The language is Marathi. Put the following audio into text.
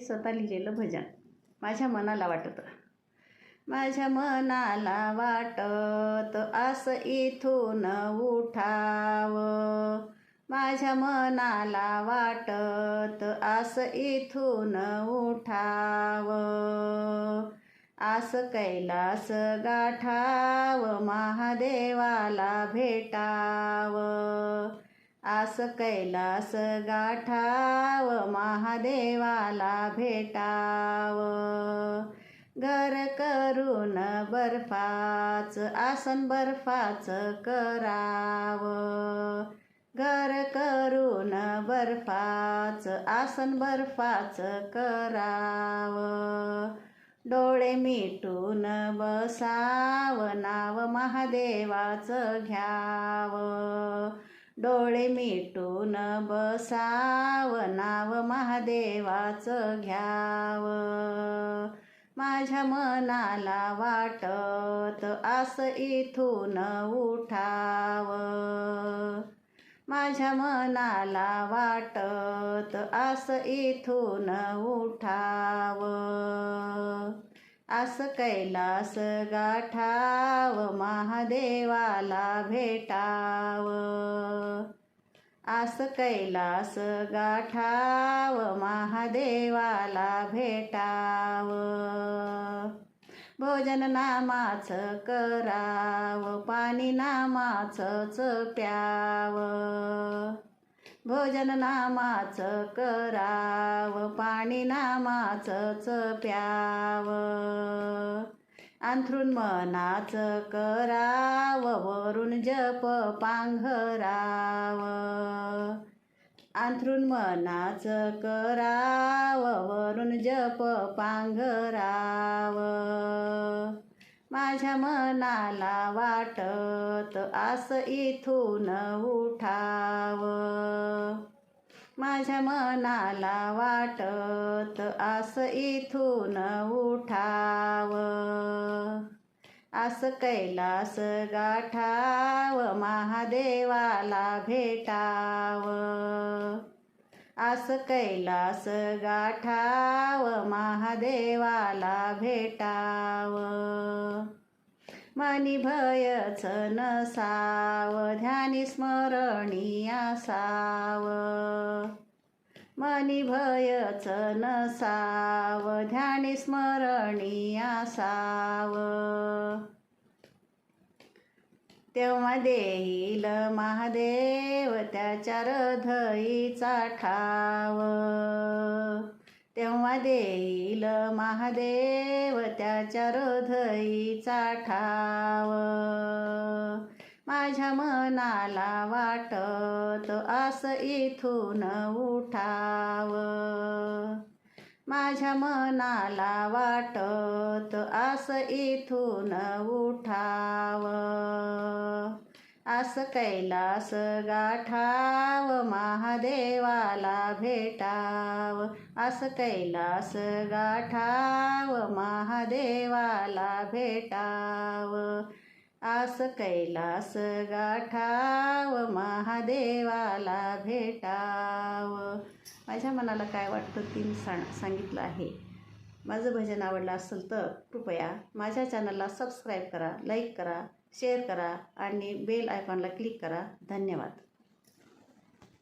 स्वतः लिहिलेलं भजन. माझ्या मनाला वाटतं. माझ्या मनाला वाटत असं इथून उठाव. माझ्या मनाला वाटत असं इथून उठाव. आस कैलास गाठाव महादेवाला भेटाव. असं कैलास गाठाव महादेवाला भेटाव. घर करून बर्फाच आसन बर्फाच कराव. घर करून बर्फाच आसन बर्फाच कराव. डोळे मिटून बसाव नाव महादेवाचं घ्याव. डोळे मिटून बसाव नाव महादेवाचं घ्याव. माझ्या मनाला वाटत असं इथून उठाव. माझ्या मनाला वाटत असं इथून उठाव. असं कैलास गाठाव महादेवाला भेटाव. असं कैलास गाठाव महादेवाला भेटाव. भोजन नामाचं कराव पाणी नामाचंच प्याव भोजन नामाचं कराव पाणी नामाचंच प्याव. अंथरून मनाचं कराव वरून जप पांघराव. अंथरून मनाचं कराव वरून जप पांघराव. माझ्या मनाला वाटत असं इथून उठाव. माझ्या मनाला वाटत असं इथून उठाव. असं कैलास गाठाव महादेवाला भेटाव. असं कैलास गाठाव महादेवाला भेटाव. मनी भयच नसाव ध्यानी स्मरणी असाव. मनी भयच नसाव ध्यानी स्मरणी असाव. तेव्हा देईल महादेव त्याच्या हृदयीचा ठाव. तेव्हा देईल महादेव त्याच्या हृदयीचा ठाव. माझ्या मनाला वाटत असं इथून उठाव. माझ्या मनाला वाटत असं इथून उठाव. असं कैलास गाठाव महादेवाला भेटाव. असं कैलास गाठाव महादेवाला भेटाव. आस कैलास गाठाव महादेवाला भेटाव. माझ्या मनाला काय वाटतं ती मी सांग सांगितलं आहे. माझं भजन आवडलं असेल तर कृपया माझ्या चॅनलला सबस्क्राईब करा लाईक करा शेअर करा आणि बेल आयकॉनला क्लिक करा. धन्यवाद.